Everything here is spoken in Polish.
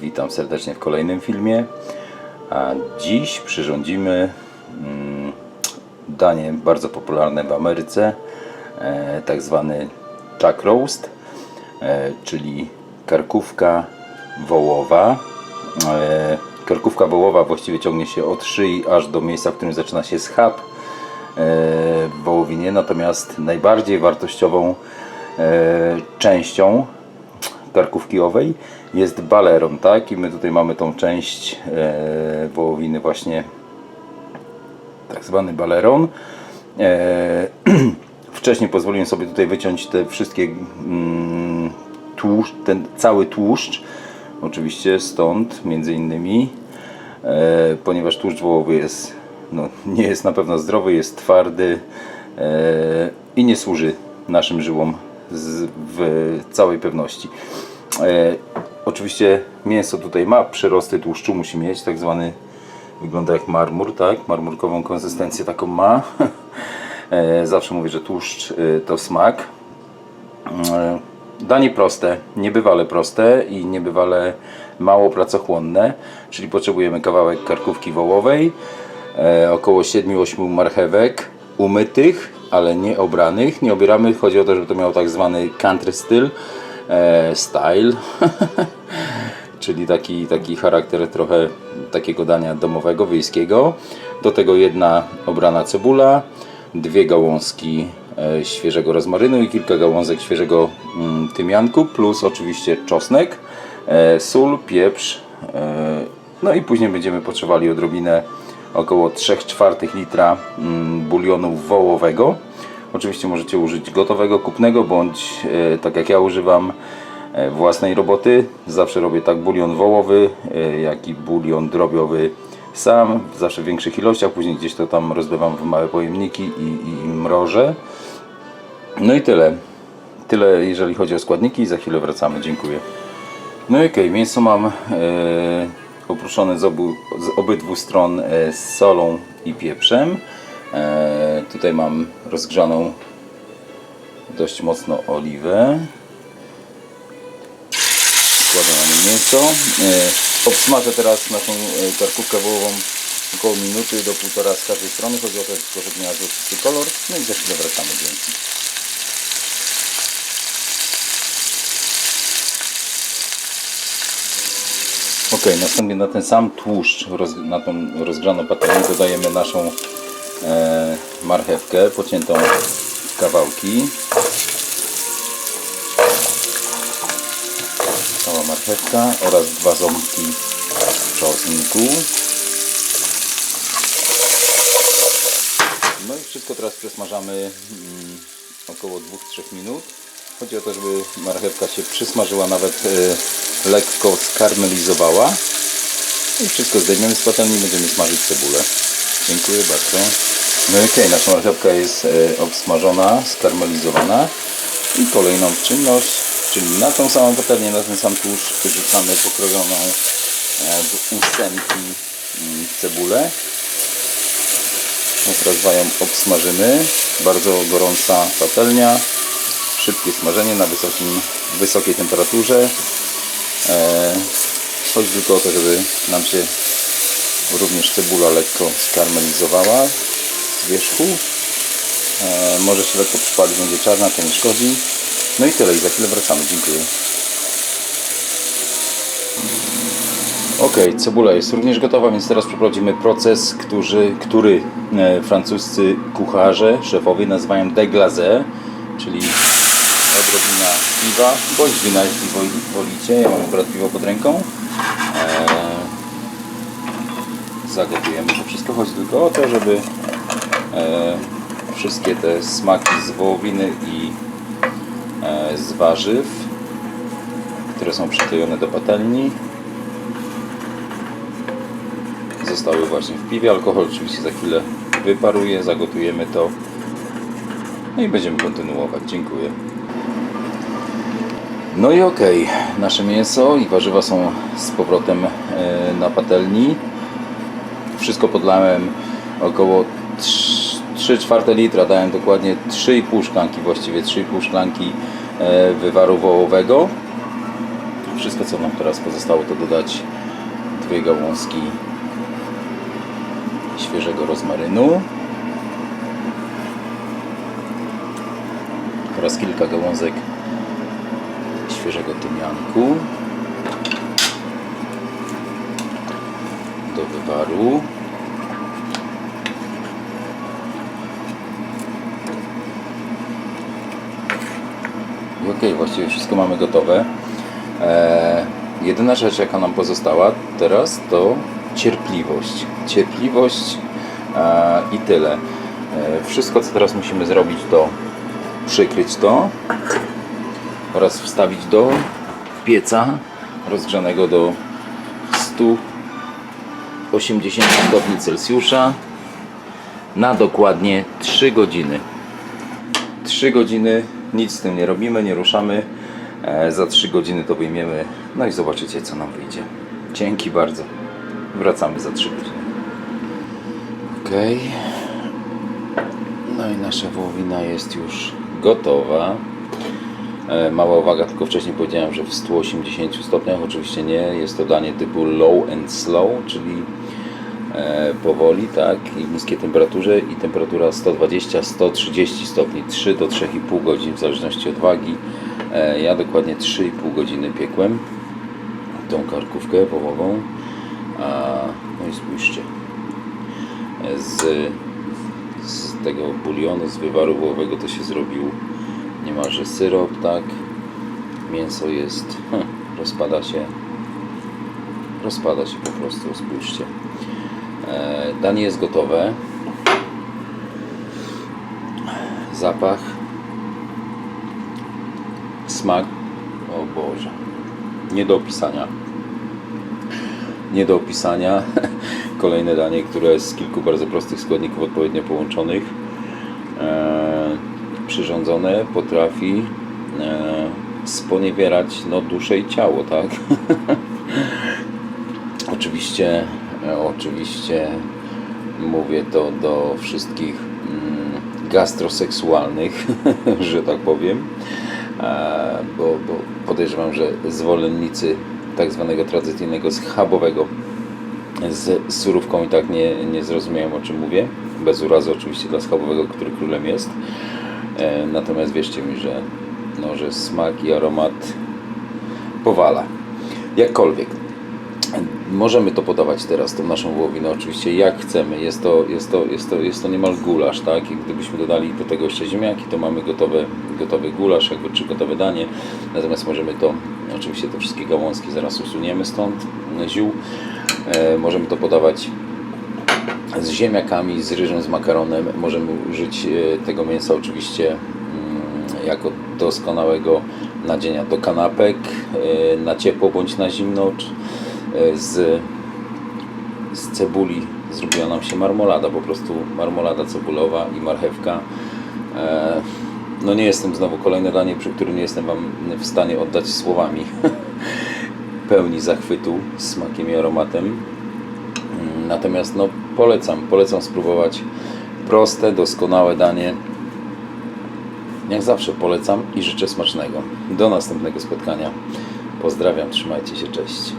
Witam serdecznie w kolejnym filmie. Dziś przyrządzimy mm, danie bardzo popularne w Ameryce, e, tak zwany chuck roast, e, czyli karkówka wołowa. E, karkówka wołowa właściwie ciągnie się od szyi aż do miejsca, w którym zaczyna się schab w wołowinie, natomiast najbardziej wartościową częścią karkówki owej jest baleron, tak? I my tutaj mamy tą część e, wołowiny właśnie tak zwany baleron. E, wcześniej pozwoliłem sobie tutaj wyciąć te wszystkie mm, tłuszcz, ten cały tłuszcz. Oczywiście stąd między innymi, e, ponieważ tłuszcz wołowy jest, no, nie jest na pewno zdrowy, jest twardy e, i nie służy naszym żyłom z, w całej pewności. E, oczywiście mięso tutaj ma przyrosty tłuszczu, musi mieć tak zwany, wygląda jak marmur, tak? Marmurkową konsystencję taką ma. E, zawsze mówię, że tłuszcz e, to smak. E, Danie proste, niebywale proste i niebywale mało pracochłonne, czyli potrzebujemy kawałek karkówki wołowej, e, około 7-8 marchewek umytych, ale nie obranych. Nie obieramy, chodzi o to, żeby to miało tak zwany country styl, style, czyli taki, taki charakter trochę takiego dania domowego, wiejskiego. Do tego jedna obrana cebula, dwie gałązki e, świeżego rozmarynu i kilka gałązek świeżego mm, tymianku, plus oczywiście czosnek, e, sól, pieprz. e, No i później będziemy potrzebowali odrobinę około 3 czwartych litra mm, bulionu wołowego. Oczywiście możecie użyć gotowego, kupnego, bądź e, tak jak ja używam e, własnej roboty. Zawsze robię tak bulion wołowy, e, jak i bulion drobiowy sam, zawsze w większych ilościach, później gdzieś to tam rozlewam w małe pojemniki i, i mrożę. No i tyle. Tyle jeżeli chodzi o składniki za chwilę wracamy. Dziękuję. No i okej, mięso mam e, oprószone z, obu, z obydwu stron e, z solą i pieprzem. E, tutaj mam rozgrzaną dość mocno oliwę. Wkładam na nie mięso. E, obsmażę teraz naszą e, karkówkę wołową około minuty do półtora z każdej strony. Chodzi o to tylko, żeby miała złocisty kolor. No i za chwilę wracamy. Dzięki. Ok, następnie na ten sam tłuszcz, na tą rozgrzaną patelnię dodajemy naszą marchewkę pociętą w kawałki. Cała marchewka oraz dwa ząbki czosnku. No i wszystko teraz przesmażamy mm, około 2-3 minut. Chodzi o to, żeby marchewka się przysmażyła, nawet e, lekko skarmelizowała. I wszystko zdejmiemy z patelni i będziemy smażyć cebulę. Dziękuję bardzo. No i okej, nasza marchewka jest e, obsmażona, skarmelizowana. I kolejną czynność, czyli na tą samą patelnię, na ten sam tłuszcz wyrzucamy pokrojoną e, w ósemki mm, cebulę. No teraz ją obsmażymy. Bardzo gorąca patelnia. Szybkie smażenie na wysokim, wysokiej temperaturze. E, chodzi tylko o to, żeby nam się również cebula lekko skarmelizowała z wierzchu. E, może się lekko przypalić, będzie czarna, to nie szkodzi. No i tyle, i za chwilę wracamy. Dziękuję. Ok, cebula jest również gotowa, więc teraz przeprowadzimy proces, który, który e, francuscy kucharze, szefowie nazywają deglaze, czyli odrobina piwa, bądź wina, jeśli woli- wolicie. Ja mam akurat piwo pod ręką. Zagotujemy to wszystko. Chodzi tylko o to, żeby e, wszystkie te smaki z wołowiny i e, z warzyw, które są przyklejone do patelni, zostały właśnie w piwie. Alkohol oczywiście za chwilę wyparuje, zagotujemy to. No i będziemy kontynuować. Dziękuję. No i okej, nasze mięso i warzywa są z powrotem e, na patelni. Wszystko podlałem około 3 czwarte litra, dałem dokładnie 3,5 szklanki, właściwie 3,5 szklanki e, wywaru wołowego. Wszystko co nam teraz pozostało to dodać dwie gałązki świeżego rozmarynu oraz kilka gałązek świeżego tymianku do wywaru. I okej, właściwie wszystko mamy gotowe. Eee, jedyna rzecz, jaka nam pozostała teraz, to cierpliwość. Cierpliwość eee, i tyle. Eee, wszystko, co teraz musimy zrobić, to przykryć to oraz wstawić do pieca rozgrzanego do 180 stopni Celsjusza na dokładnie 3 godziny. 3 godziny, nic z tym nie robimy, nie ruszamy. E, za 3 godziny to wyjmiemy, no i zobaczycie co nam wyjdzie. Dzięki bardzo. Wracamy za 3 godziny. Ok. No i nasza wołowina jest już gotowa. E, Mała uwaga, tylko wcześniej powiedziałem, że w 180 stopniach, oczywiście nie, jest to danie typu low and slow, czyli powoli, tak, i w niskiej temperaturze i temperatura 120-130 stopni, 3 do 3,5 godzin w zależności od wagi. E, Ja dokładnie 3,5 godziny piekłem tą karkówkę wołową. No i spójrzcie, E, z, z tego bulionu, z wywaru wołowego to się zrobił niemalże syrop, tak, mięso jest, hm, rozpada się, rozpada się po prostu, spójrzcie. E, Danie jest gotowe. Zapach. Smak. O Boże. Nie do opisania. Nie do opisania. Kolejne danie, które z kilku bardzo prostych składników odpowiednio połączonych, e, przyrządzone, potrafi e, sponiewierać no, duszę i ciało, tak? Oczywiście, oczywiście mówię to do wszystkich mm, gastroseksualnych, że tak powiem, e, bo, bo podejrzewam, że zwolennicy tak zwanego tradycyjnego schabowego z surówką i tak nie, nie zrozumieją o czym mówię. Bez urazy oczywiście dla schabowego, który królem jest. E, Natomiast wierzcie mi, że, no, że smak i aromat powala. Jakkolwiek. Możemy to podawać teraz, tą naszą wołowinę, oczywiście jak chcemy. Jest to, jest to, jest to, jest to niemal gulasz, tak? I gdybyśmy dodali do tego jeszcze ziemniaki, to mamy gotowe, gotowy gulasz, jakby, czy gotowe danie. Natomiast możemy to, oczywiście te wszystkie gałązki zaraz usuniemy stąd, ziół. E, możemy to podawać z ziemniakami, z ryżem, z makaronem. Możemy użyć e, tego mięsa oczywiście mm, jako doskonałego nadzienia do kanapek, e, na ciepło bądź na zimno. E, Z, z cebuli zrobiła nam się marmolada, po prostu marmolada cebulowa i marchewka. E, No nie jestem znowu kolejne danie, przy którym nie jestem Wam w stanie oddać słowami pełni zachwytu smakiem i aromatem. Mm, Natomiast no, polecam, polecam spróbować proste, doskonałe danie. Jak zawsze polecam i życzę smacznego. Do następnego spotkania. Pozdrawiam, trzymajcie się, cześć.